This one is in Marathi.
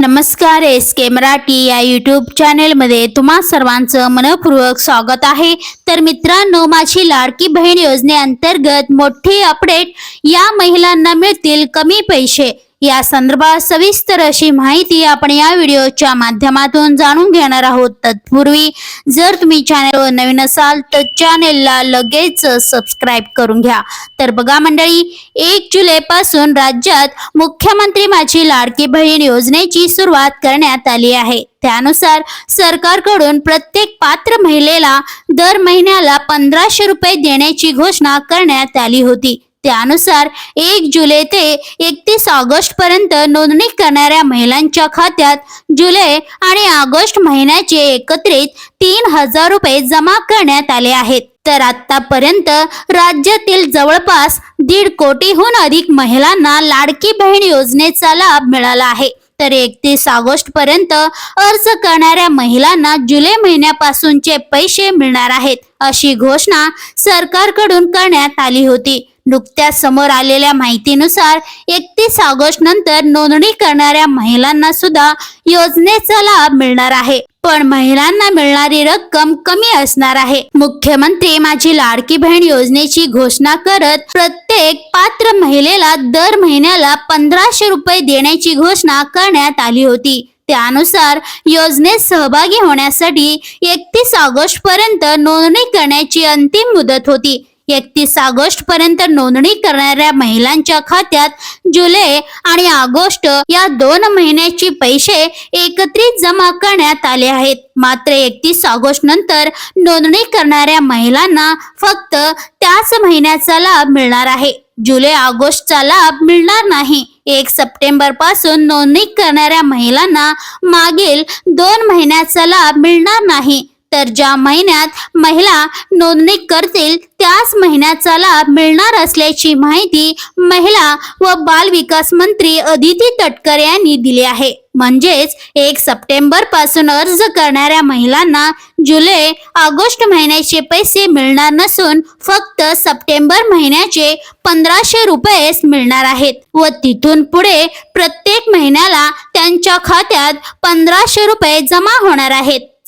नमस्कार एस के मराठी या यूट्यूब चॅनेलमध्ये तुम्हा सर्वांचं मनपूर्वक स्वागत आहे. तर मित्रांनो माझी लाडकी बहीण योजनेअंतर्गत मोठे अपडेट या महिलांना मिळतील कमी पैसे. या संदर्भात सविस्तर अशी माहिती आपण या व्हिडिओच्या माध्यमातून जाणून घेणार आहोत. तत्पूर्वी जर तुम्ही चॅनलवर नवीन असाल तर चॅनेलला लगेच सबस्क्राईब करून घ्या. तर बघा मंडळी एक जुलै पासून राज्यात मुख्यमंत्री माझी लाडकी बहीण योजनेची सुरुवात करण्यात आली आहे. त्यानुसार सरकारकडून प्रत्येक पात्र महिलेला दर महिन्याला पंधराशे रुपये देण्याची घोषणा करण्यात आली होती. त्यानुसार एक जुलै ते एकतीस ऑगस्ट पर्यंत नोंदणी करणाऱ्या महिलांच्या खात्यात जुलै आणि ऑगस्ट महिन्याचे एकत्रित तीन हजार रुपये जमा करण्यात आले आहेत. तर आतापर्यंत राज्यातील जवळपास दीड कोटीहून अधिक महिलांना लाडकी बहीण योजनेचा लाभ मिळाला आहे. तर एकतीस ऑगस्ट पर्यंत अर्ज करणाऱ्या महिलांना जुलै महिन्यापासूनचे पैसे मिळणार आहेत अशी घोषणा सरकारकडून करण्यात आली होती. नुकत्याच समोर आलेल्या माहितीनुसार एकतीस ऑगस्ट नंतर नोंदणी करणाऱ्या महिलांना सुद्धा योजनेचा लाभ मिळणार आहे. पण महिलांना मिळणारी रक्कम कमी असणार आहे. मुख्यमंत्री माझी लाडकी बहीण योजनेची घोषणा करत प्रत्येक पात्र महिलेला दर महिन्याला पंधराशे रुपये देण्याची घोषणा करण्यात आली होती. त्यानुसार योजनेत सहभागी होण्यासाठी एकतीस ऑगस्ट पर्यंत नोंदणी करण्याची अंतिम मुदत होती. एकतीस ऑगस्ट पर्यंत नोंदणी करणाऱ्या महिलांच्या खात्यात जुलै आणि ऑगस्ट या दोन महिन्याची पैसे एकत्रित जमा करण्यात आले आहेत. मात्र एकतीस ऑगस्ट नंतर नोंदणी करणाऱ्या महिलांना फक्त त्याच महिन्याचा लाभ मिळणार आहे. जुलै ऑगस्टचा लाभ मिळणार नाही. एक सप्टेंबरपासून नोंदणी करणाऱ्या महिलांना मागील दोन महिन्याचा लाभ मिळणार नाही. तर ज्या महिन्यात महिला नोंदणी करतील त्याच महिन्याचा लाभ मिळणार असल्याची माहिती महिला व बाल विकास मंत्री अदिती तटकर यांनी दिली आहे. म्हणजेच एक सप्टेंबरपासून अर्ज करणाऱ्या महिलांना जुलै ऑगस्ट महिन्याचे पैसे मिळणार नसून फक्त सप्टेंबर महिन्याचे पंधराशे रुपयेच मिळणार आहेत व तिथून पुढे प्रत्येक महिन्याला त्यांच्या खात्यात पंधराशे रुपये जमा होणार आहेत.